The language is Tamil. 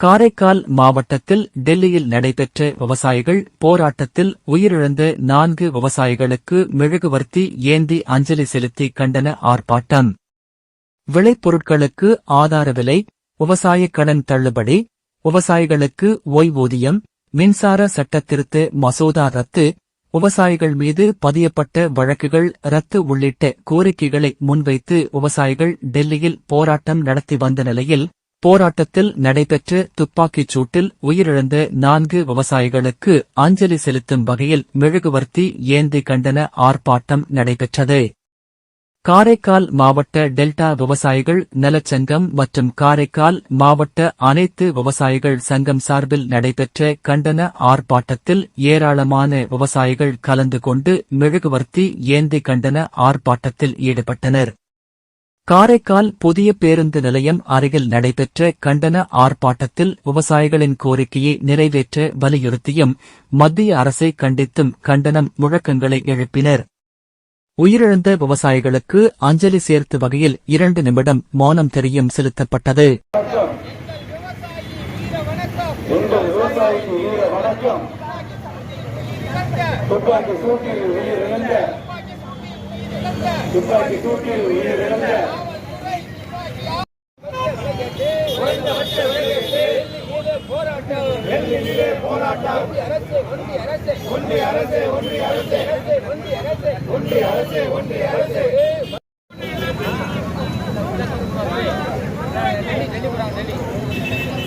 காரைக்கால் மாவட்டத்தில் டெல்லியில் நடைபெற்ற விவசாயிகள் போராட்டத்தில் உயிரிழந்த நான்கு விவசாயிகளுக்கு மெழுகுவர்த்தி ஏந்தி அஞ்சலி செலுத்தி கண்டன ஆர்ப்பாட்டம். விளைபொருட்களுக்கு ஆதார விலை விவசாய கடன் தள்ளுபடி விவசாயிகளுக்கு ஓய்வூதியம் மின்சார சட்டத்திருத்த மசோதா ரத்து விவசாயிகள் மீது பதியப்பட்ட வழக்குகள் ரத்து உள்ளிட்ட கோரிக்கைகளை முன்வைத்து விவசாயிகள் டெல்லியில் போராட்டம் நடத்தி வந்த நிலையில் போராட்டத்தில் நடைபெற்ற துப்பாக்கிச் சூட்டில் உயிரிழந்த நான்கு விவசாயிகளுக்கு அஞ்சலி செலுத்தும் வகையில் மெழுகுவர்த்தி ஏந்தி கண்டன ஆர்ப்பாட்டம் நடைபெற்றது. காரைக்கால் மாவட்ட டெல்டா விவசாயிகள் நலச்சங்கம் மற்றும் காரைக்கால் மாவட்ட அனைத்து விவசாயிகள் சங்கம் சார்பில் நடைபெற்ற கண்டன ஆர்ப்பாட்டத்தில் ஏராளமான விவசாயிகள் கலந்து கொண்டு மெழுகுவர்த்தி ஏந்தி கண்டன ஆர்ப்பாட்டத்தில் ஈடுபட்டனர். காரைக்கால் புதிய பேருந்து நிலையம் அருகில் நடைபெற்ற கண்டன ஆர்ப்பாட்டத்தில் விவசாயிகளின் கோரிக்கையை நிறைவேற்ற வலியுறுத்தியும் மத்திய அரசை கண்டித்தும் கண்டனம் முழக்கங்களை எழுப்பினர். உயிரிழந்த விவசாயிகளுக்கு அஞ்சலி சேர்த்து வகையில் இரண்டு நிமிடம் மௌனம் தெரியும் செலுத்தப்பட்டது. வணக்கம். துப்பாக்கி சூட்டில் உயிரிழந்த போராட்டம் ஒன்றிய அரசு ஒன்றிய அரசு ஒன்றிய அரசு. ஒன்றிய அரசு ஒன்றிய அரசு. ஒன்றிய அரசு டெல்லி.